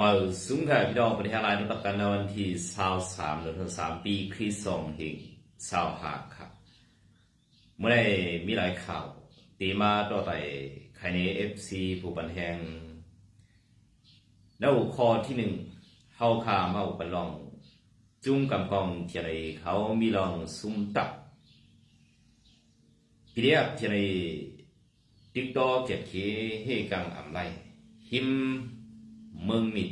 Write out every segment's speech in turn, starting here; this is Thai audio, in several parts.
มาสูงค่ะพี่น้องประเทศไทยนักกันในวันที่23เดือน3ปีคริสต์ศักราช25ครับเมื่อได้มีหลายข่าว ตีมาต่อไปใครใน FC ผู้บันแหงแล้วข้อที่หนึ่งเฮาคามาอุปลอง จุ้มกำกองเทียนไอเขามีลองซุ่มตับพี่เดียบเทียนไอติ๊กตอกเจ็ดเคให้กังอำไรหิม มืองมิด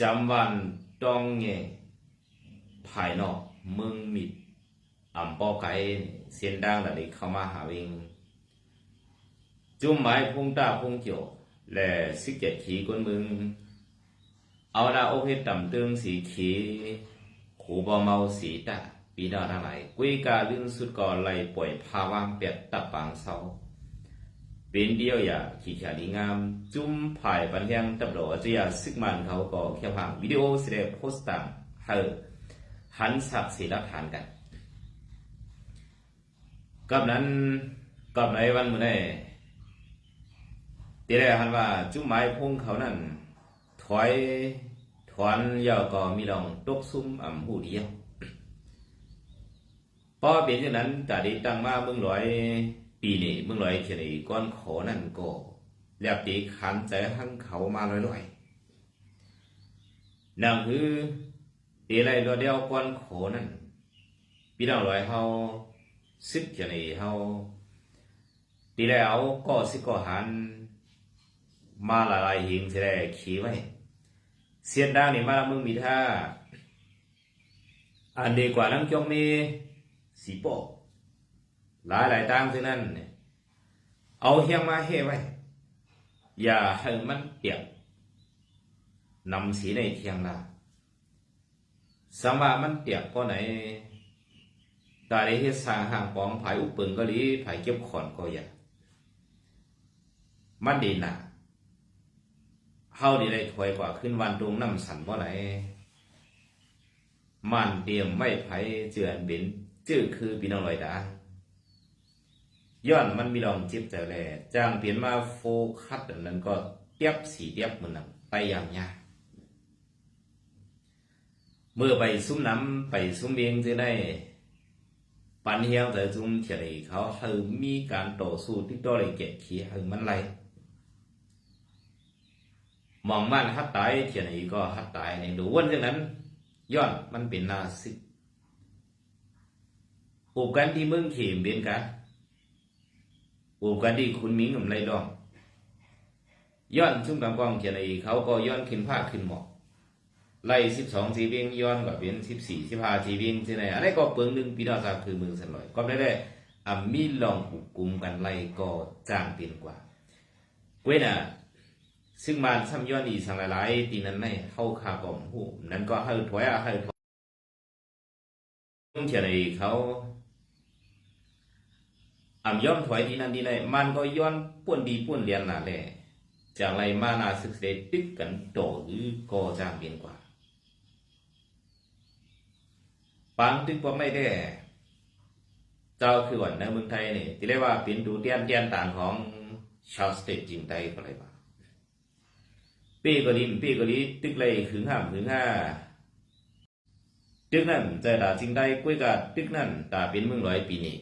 จำวันต้องเงภายนอกมืองมิดอ่ำปอไก่เสียนดังระดับเข้ามาหาวิงจุ่มไม้พุงตาพุงเจียวและสิเกตขีก้นมึง เอาดาโอเพต่ำเตืองสีขีขูบอเมาสีตาปีดาทั้งหลายกุยกาลื่นสุดก่อไหลป่วยภาวะเปียดตับปางเศร้า เป็นเดียวอย่าขี้ขาดีงาม จุ้มผายปันยังตับหลจะอย่าซึกมันเขาก็แค่ผ่านวิดีโอเสด็จโพสต์ต่างเฮอหันสักสีรักฐานกันกับนั้นกับในวันมื้อนี้ตีแรกหันว่าจุ้มไม้พงเขานั่นถอยถอนยาวก็มีลองตกซุ่มอ่ำหูเดียวพอเป็นอย่างนั้นแต่ได้ตั้งมาเมืองลอย ปีนี้เมืองลอยเขียนอีก้อนขอนั่นก็เรียบตีขันใจหังเขามาลอยๆนั่นคือตีไรตัวเดียวก้อนขอนั่นพี่น้องลอยเฮาซึกเขียนอีเฮาตีไรเอาก็สิก็หันมาละลายหิงสิได้ขี่ไว้เสียนดังนี่มามึงมีท่าอันดีกว่าน้ำจงมีสีโปะ หลายหลายตังซึ่นั่นเนี่ยเอาเฮียงมาเฮไว้ อย่าให้มันเปียกนำสีในเทียงนาสมว่ามันเปียกเพราะไหนตาได้เฮ็ดสร้างห่างปองผายอุปเปิงก็ดีผายเก็บขอนก็อย่ามันดีนาเฮาดีได้ถอยกว่าขึ้นวันตรงน้ำสันบ่ไหนมันเตรียมไม่ไผเจือนบ็นจื้อคือพี่น้องลอยดา ย้อนมันมีลองจิบแต่แลจ้างเปลี่ยนมาโฟคัสอันนั้นก็เตียบสีเตียบเหมือนนั้นไปอย่างยากเมื่อไปซุ้มน้ำไปซุ้มเบียงจะได้ปันเฮียงแต่จุ่มเฉลยเขาให้มีการต่อสู้ที่ตัวเลยเก็บขี้ให้มันไหลมองมันฮัดตายเทียก็ฮัดตายในดูวันจังนั้นย้อนมันเป็นนาสิอุบกันที่มืองเขีมเป็นกัน อุกันที่คุณมิงกับไรดองย้อนชุ่มกำกองเทียนอีเขาก็ย้อนขึ้นผ้าขึ้นหมอกไล่สิบสองสีเบียงย้อนกับเป็นสิบสี่สิบห้าสีเบียงที่ไหนอันนี้ก็เปลืองหนึ่งปีดาซาคือมือสันลอยก็ได้ได้อามีลองหุกกุมกันไล่ก็จ้างเปลี่ยนกว่าเว้นอะซึ่งมันซ้ำย้อนอีสังหลายๆตีนั้นในเข้าคาก่อมหูนั้นก็ให้ถอยอะให้ถอยเทียนไอเขา อ่ำย้อนถอยทีนั้นทีไหนมันก็ย้อนป่วนดีป่วนเรียนน่ะแหละจากไรมานาศึกษาติดกันโตหรือก็จางเปลี่ยนกว่าปางตึกว่าไม่ได้ เจ้าคือก่อนในเมืองไทยนี่ที่เรียกว่าเป็นดูเตียนเตียนต่างของชาวสเตทจิงไทยก็เลยว่าปีก็ดีปีก็ดีตึกเลยถึงห้ามถึงห้าตึกนั้นใจตาจิงได้กุ้ยกาตึกนั้นตาเป็นเมืองร้อยปีนี้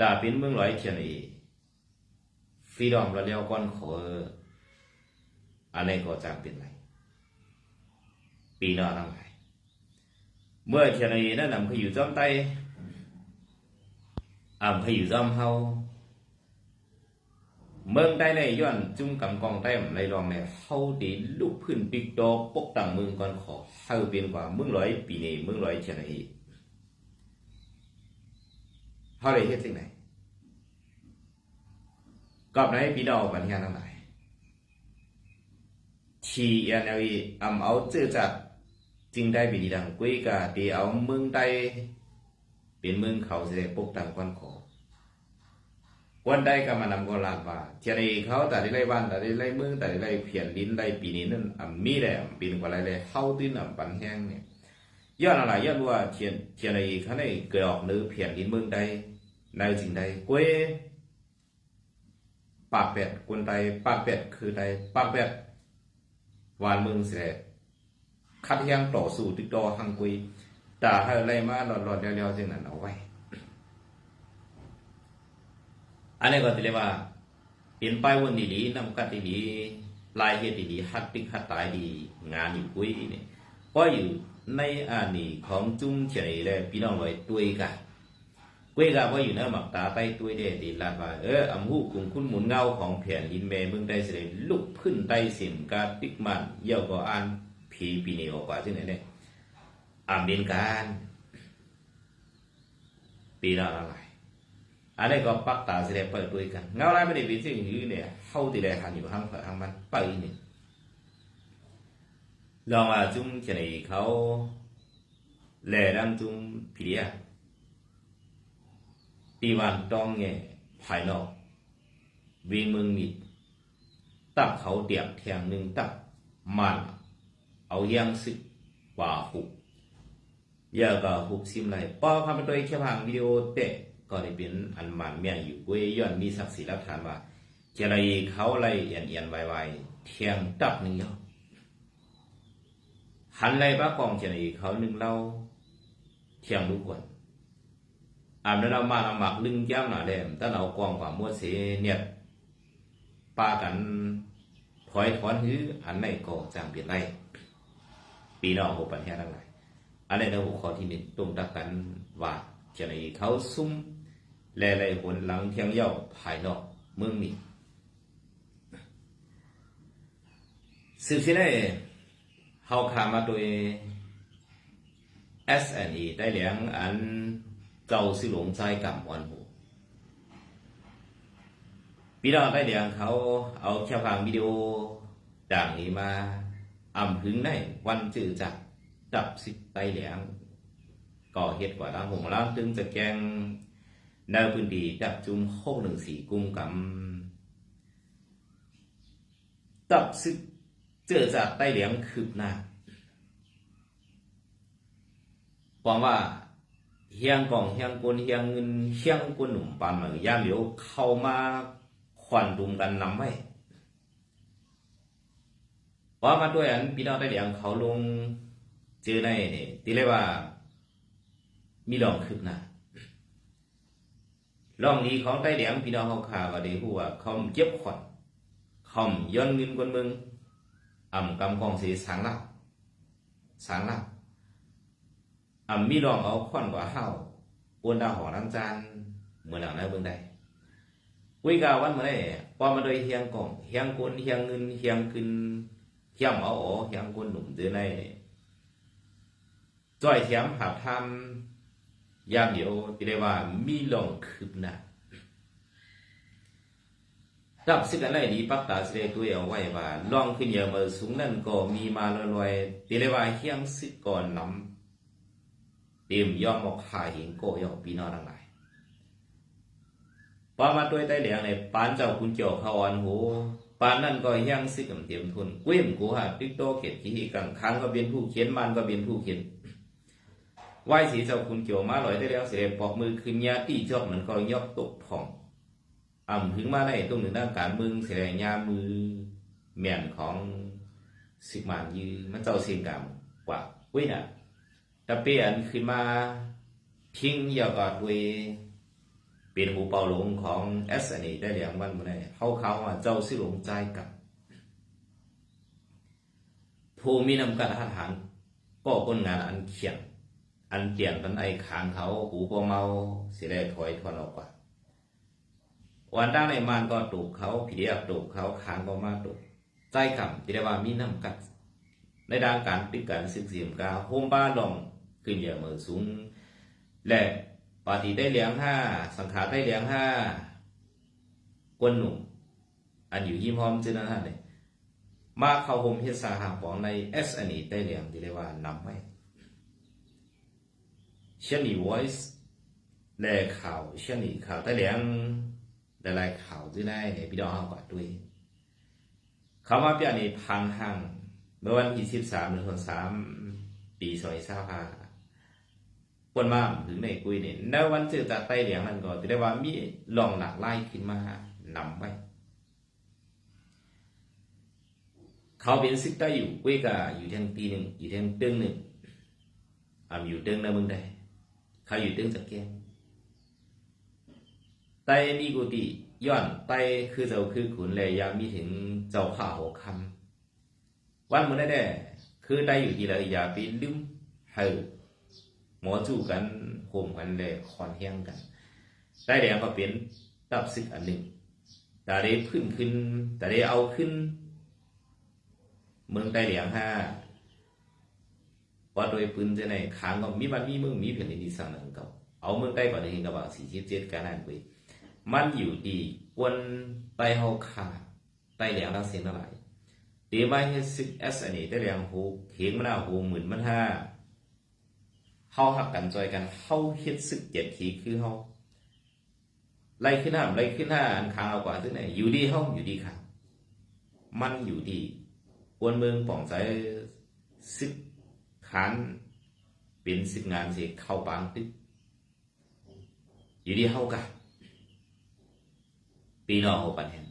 ตาเป็นเมืองร้อยเทียนอีฟรีดอมเราเรียกก้อนขออันนี้ก็จางเป็นไรปีน้าทั้งหลายเมื่อเทียนอีนั่นนำเขาอยู่จอมไตอ่ำเขอยู่จอมเฮาเมืองใต้ในย้อนจุ่มกำกองใต้ในรองในเฮาดีลูกพื้นปิกโตปกต่างเมืองก่อนขอเฮาเป็นกว่าเมืองร้อยปีนี้เมืองร้อยเชียงรายเฮาได้เฮ็ดสิ่งไหน กับไหนพี่น้องบันงานทั้งหลายทีอนเอลีอำเอาเจอจากจริงได้ปีนี้ดังกุ้ยกาตีเอาเมืองใต้เป็นเมืองเขาเสด็จปกต่างก่อนขอวันใดก็มานำก็ลาดว่าเทียนเขาแต่ได้ไล่บ้านแต่ได้ไล่เมืองแต่ได้ไล่เพียนดินไล่ปีนี้นั่นอ่ำมีแหละปีนกว่าไรเลยเข้าตื้นอ่ำปันแห้งเนี่ยย้อนอะไรย้อนว่าเทียนเทียนเขาได้เกิดออกหรือเพียนดินเมืองใดในสิ่งใดกวย ปาเป็ดคนใดปาเป็ดคือใดปาเป็ดวานเมืองเสดคัดเฮียงต่อสู้ติดต่อหังกุยด่าให้อะไรมาหลอดๆเดียวๆจึงนั้นเอาไว้ อันนี้ก็จะเรียกว่าเปลี่ยนไปวันดีๆนำกัดดีๆลายเฮ็ดดีๆฮัดติ๊กฮัดตายดี งานอยู่กุยนี่ก็อยู่ในอันนี้ของจุ้มเฉยเลยพี่น้องไว้ด้วยกัน กุยกับว่าอยู่ในหมักตาใต้ด้วยเด้ดีลาดว่าเอออำหูกลุ่มคุณหมุนเงาของแผ่นดินแม่เมืองได้เสด็จลุกขึ้นใต้สิมกาติกมันเยี่ยวก็อ่านผีปีนีออกว่าที่ไหนเนี่ยอ่านเป็นการปีละอะไรอันนี้ก็ปักตาแสดงเปิดด้วยกันเงาไรไม่ได้เป็นสิ่งนี้เนี่ยเข้าตีแดหันอยู่ห้างเผยห้างมันไปนี่ลองว่าจุ้มเฉยเขาแหล่ดังจุ้มผีเดี ยปีวันต้องเงภายนอกวิ่งมึงมิดตับเขาเตียบแทงหนึ่งตับมันเอายังสิกว่าหุบยาก็หุบซิมไรป้อคำตัวแค่พังวิดีโอเตะก็ได้เป็นอันมันเมียอยู่กุ้ยย้อนมีศักดิ์ศรีหลักฐานว่าเจไรเขาไล่เอียนเอียนไวไวเทียงตับหนึ่งเดียวหันไล่ป้ากองเจไรเขาหนึ่งเล่าเทียงลูกกวนอ่อน ยปากันถอยถอนหื้ออันไหนก็จางเปลี่ยนไรปีนอกหกปัญหาทั้งหลายอันนี้เราหัวข้อที่หนึ่งตรงตักกันว่าเจไรเขาซุ่มแลไลหนหลังเทียงเย่าภายนอกเมืองนี้สืบสิได้เฮาขามาโดย SNE ได้เหลียงอัน เก่าสิหลงใจกับวันหูพี่น้องได้เหลียงเขาเอาแค่ฟังวิดีโอด่างนี้มาอ่ำถึงในวันจือจักดับสิไตเหลียงก่อเหตุกว่าดังหงล้างถึงจะแกงในพื้นที่จับจุมหกหนึ่งสี่กุมกับตับซึกเจอจากใต้เหลียงคืบหน้าบอกว่า เฮียงกองเฮียงกลเฮียงเงินเฮียงกลหนุ่มปานเหมือนย่ามเหลียวเข้ามาขวัญดุมกันนำไว้ว่ามาด้วยอันพี่น้องใต้เลียงเขาลงเจอในนี่ที่เรียว่า มีดองคืบหน้าลองนี้ของใต้เหลียงพี่น้องเขาข่าวก็ได้ฮู้ว่าเขาเจ็บขวัญเขาย้อนเงินคนเมืองอ่ำกำกองสีสังลับสังลับ อ่ำมีลองเอาขวัญกว่าเฮาปวนดาวหอน้ำจานเหมือนหลังในเมืองใดวิกาวันเมื่อไรพอมาโดยเฮียงกองเฮียงคนเฮียงเงินเฮียงขึนเฮียงเอาอ๋อเฮียงคนหนุ่มเดือในจ้อยเทียมหาทำยามเดียวที่เรียกว่ามีลองคืบหน้าดับสิ่งอะไรนี้ปักตาเสดตัวเอาไว้ว่าลองขึ้นเยอะมาสูงนั่นก็มีมาลอยๆที่เรียกว่าเฮียงสิก่อนนำ เตรียมย่อมออกหาหิงโกย่อปีนอทั้งหลายพอมาด้วยใต้เหลียงในปานเจ้าคุณเจ้าเขาอันหูปานนั่นก็เฮียงสิกำเตรียมทุนเว้มกูฮะติ๊กโตเขียนขี้กังคังก็เป็นผู้เขียนมันก็เป็นผู้เขียนไหว้สีเจ้าคุณเกี่ยวมาลอยได้แล้วเสด็จปอกมือขึ้นยาตีจอกเหมันก็ยกตกทองอ่ำถึงมาได้ตรงหนึ่งด้านการมึงเสด็จยามือเมียนของสิกมานยือมันเจ้าเสียงกรรมกว่าเว้ยน่ะ ตะเปียนขึ้นมาทิ้งยากอดเวเป็นหูเป่าหลงของเอสนได้เหลียงวันมาได้เขาเขาว่าเจ้าสิหลงใจกับผู้มีนำการทหารก็คนงานอันเขียนอันเตียนตันไอขางเขาหูพอเมาสิได้ถอยทอนออกกว่าวันด้านในมันก็ตูกเขาผีเดียบตูกเขาขางก็มาตูกใจคำที่ได้ว่ามีน้ำกัดในด้านการติดการศึกเสียมกาโฮมบ้าลอง ขึ้นเยอะมือสูง และปาฏิได้เลี้ยงห้าสังขารได้เลี้ยงห้ากวนหนุ่มอันอยู่ยิ้มพร้อมเจ้าหน้าที่มาเข้าโฮมเฮสาหาของในเอสอันนี้ได้เลี้ยงที่เรียกว่านำไว้เช่นนี้ voice แลข่าวเช่นนี้ข่าวใต้เลี้ยงหลายข่าวที่ได้ในพี่น้องเอากว่าด้วยเขามาเปลี่ยนในพังหังเมื่อวันที่สิบสามเดือนสามปีสอยซาพา นมาถึงได้คุยเนี่ยในวันสื่อากไตเหลียงนั่นก็จะได้ว่ามีลองหลักไล่ขึ้นมานำไปเขาเป็นซิกได้อยู่กุยกับอยู่ทางตีหนึ่งอยู่ทางเตื้องหนึ่งอ่าอยู่เตื้องในเมืองใดเขาอยู่เตื้องจากแก้ไตนี่กุฏิย้อนไตคือเจ้าคือขุนเลยยามีถึงเจ้าข้าหกคำวันมือได้แด่คือได้อยู่ที่ไรยอย่าไปลืมเฮอ หมอจู่กันโหมกันเลยคอนแห้งกันได้แดงก็เป็นตับซึกอันหนึ่งแต่ได้ขึ้นขึ้น แต่ได้เอาขึ้น เมืองใต้เหลียงห้าว่าโดยปืนจะในค้างก็มีมันมีเมืองมีแผ่นดินที่สั่งหนังเก่าเอาเมืองใต้ก่อนได้เห็นกับว่าสี่สิบเจ็ดการนั่นไปมันอยู่ดีกวนใต้เฮาขาใต้เหลงทั้งเสียงทั้งหลายเดี๋ยวมาเฮ็ดซึกเอสอันนี้ใต้เหลียงหูเขียงมันเอาหูหมื่นมันห้า เฮาหักกันจอยกันเฮาเฮ็ดซึกเจ็ดขีคือเฮาไล่ขึ้นหน้าไล่ขึ้นหน้าอันค้างเอากว่าที่ไหนอยู่ดีเฮาอยู่ดีค่ะ มันอยู่ดีกวนเมืองป่องใจซึกขานเป็นซึกงานสิเข้าปางตึกอยู่ดีเฮากะปีนอเฮาปันแห่ง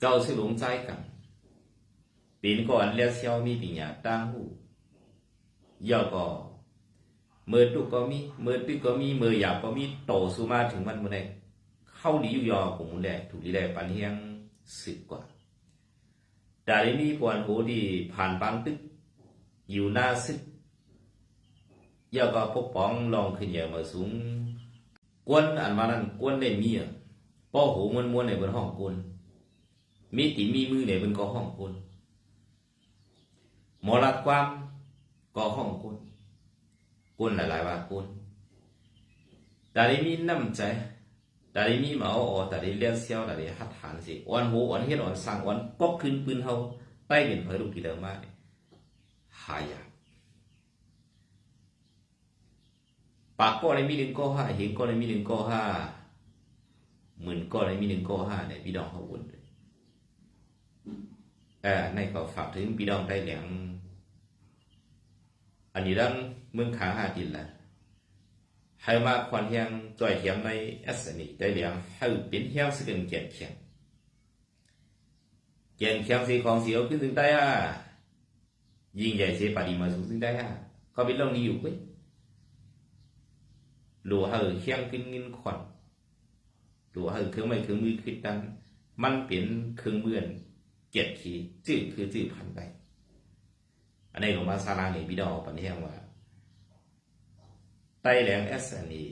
เจ้าสิหลงใจกันปีนก่อนเลียเซียวมีปิญญาตั้งหูย่อก็ มื่อตุกก็มีเมื่อตึกก็มีเมื่อหยาบก็มีโตสุมาถึงมันเมื่อใดเข้าดีอยู่ยอของมุนแดถูกดีแลปันเฮียงสึกกว่าแต่ได้มีกวนหูดีผ่านบางตึก อยู่หน้าซึกย่อก็ปกป้องลองขึ้นเหยอะมาสูงกวนอันมานั้นกวนได้มีอะป้อหูมวนมวนในบนห้องกวนมีติมีมือในบนก็ห้องกวนหมอรัดความก็ห้องกวน กวนหลายๆว่ากวนแต่ได้มีน้ำใจแต่ได้มีมาเอาแต่ได้เลี้ยงเสียวแต่ได้หัดฐานสิวันหูวันเฮ็ดวันสร้างวันปอกขึ้นปืนเฮาใต้เป็นเผยลูกกี่เดิมมาหายากปากก็เลยมีหนึ่งก็ห้าเห็นก็เลยมีหนึ่งก็ห้าหมื่นก็เลยมีหนึ่งก็ห้าเนี่ยพี่น้องเขาวนเลยเออในก็ฝากถึงพี่น้องได้เหลียง อันนี้ดังเมืองขาหาดินละให้มาควันเฮียงจ่อยเทียมในเอสนี่ได้เหลียงให้เป็นเฮียงสกันเกียนเขียงเกียนเขียงสีของเสีเอาขึ้นถึงได้อะยิ่งใหญ่เสียปาดีมาสูงซึ่งได้ฮะก็เป็นเรื่องนี้อยู่เว้ยหลัวเหือเคียงขึ้นเงินขวัญหลัวเหือเครื่องไม่เครื่องมือคิดดันมันเป็นเครื่องมือเกียรติขีจื้อคือจื้อพันไป อันนี้หลวงมาซาลาเนี่ยพี่ดอปันเทียงว่าไต้แหลงเอสอันนี้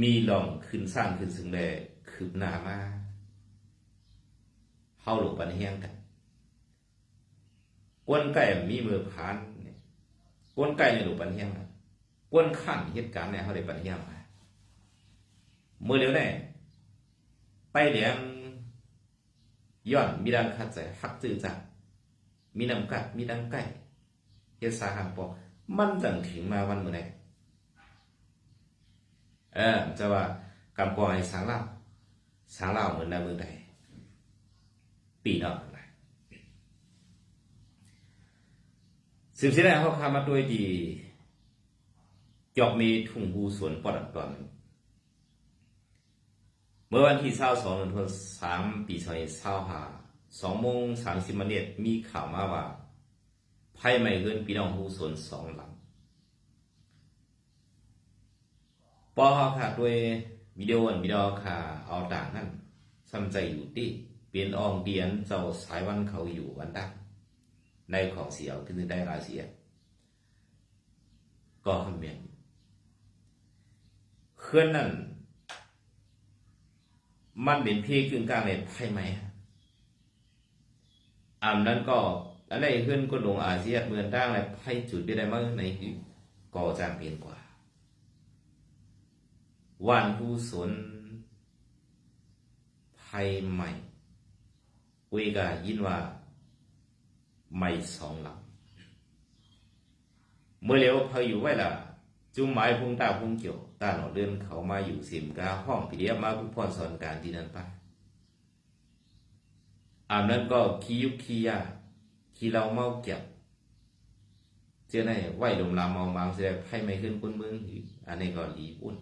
มีลองขึ้นสร้างขึ้นซึ่งเลยคืบหน้ามาเฮาหลวงปันเทียงกันกวนไก่มีมือผ่านเนี่ยกวนไก่ในหลูปันเฮียงกวนขั้นเหตุการณ์เนี่ยเขาได้ปันเฮียงมาเมื่อเร็วเนี่ยไปเลี้ยงย้อนมีดังขัดใจหักจือจัก มีน้ำกัดมีดังไก่เฮ็ดสาหังปอมันจังถึงมาวันเมื่อไหร่เออจะว่ากำกองไอ้สางเล่าสางเล่าเหมือนในเมืองใดปีเนะสืบเสียได้เขาคามาด้วยดีจอกมีถุงหูสวนปอดตอน เมื่อวันที่เศร้าสองเดือนธันวาสามปีสองพันเศร้าหา สองโมงสามสิบนาทีมีข่าวมาว่าไพ่ไม่เกินพี่น้องหูสวนสองหลังปอขาค่ะด้วยวิดีโออันวิดีโอค่ะ เอาต่างนั่นสำใจอยู่ที่เปลี่ยนอองเดียนเจ้าสายวันเขาอยู่วันดังในของเสียวคือได้ราเสีย ก็คำเมียนเคลื่อนนั่น มันเป็นเพี่กึ่งกลางในไพ่ไหมอ่านั้นก็อะไรเลยไพ่ไปได้ม ในคือก่อจางเปลี่ยนกว่าวันผู้สนไพ่ใหม่เวกายินว่าไม่สองหลังเมื่อเร็วพออยู่ไว้ละจุ่มไม้พุงตาพุงเกี่ยวตาหนอเดินเขามาอยู่สิมกาห้องพิเดียมาผู้พรสอนการที่นั่นไป อามนั้นก็ขี้ยุกขี้ยาขี้เราเมาเก็บเจ้าไหนไหวลมลามองบางเสียให้ไม่ขึ้นพ้นเมืองอันนี้ก็หลีปุ่น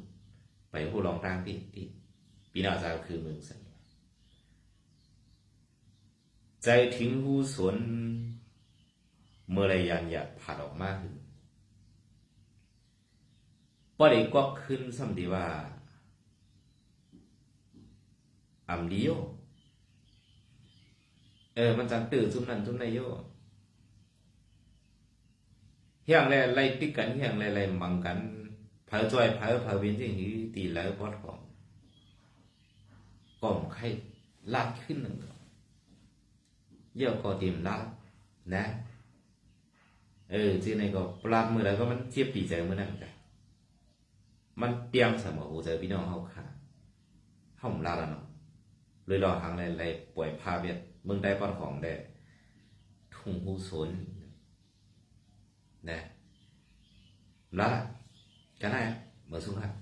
ไปผู้ลองตั้งที่ที่ปีนาจะคือเมืองสันใจถึงหูสนเมื่อไรยันอยากผัดออกมาหึงป้อได้กวักขึ้นสัมดีว่าอำดีโย เออ มันจังตื่นซุมนั้นซุมนายโยเฮียงแลไล่ติดกันเฮียงแลไล่มังกันเผาจอยเผาเผาเวียนที่หือตีแล้วพอดของก่อมไข่ลาดขึ้นหนึ่งเยี่ยวก็เตรียมลาดนะเออที่ในก็ปลาดมือแล้วก็มันเทียบปีใจมือนั่นกันมันเตรียมสมอโอ้เจอพี่น้องเฮาค่ะเฮาหมลาแล้วเนาะเลยรอทางอะไรอะไรป่วยพาเวียด เมืองได้ปอนของได้ทุ่งหูสนนะหมลาละกันได้เหมือนสุขครับ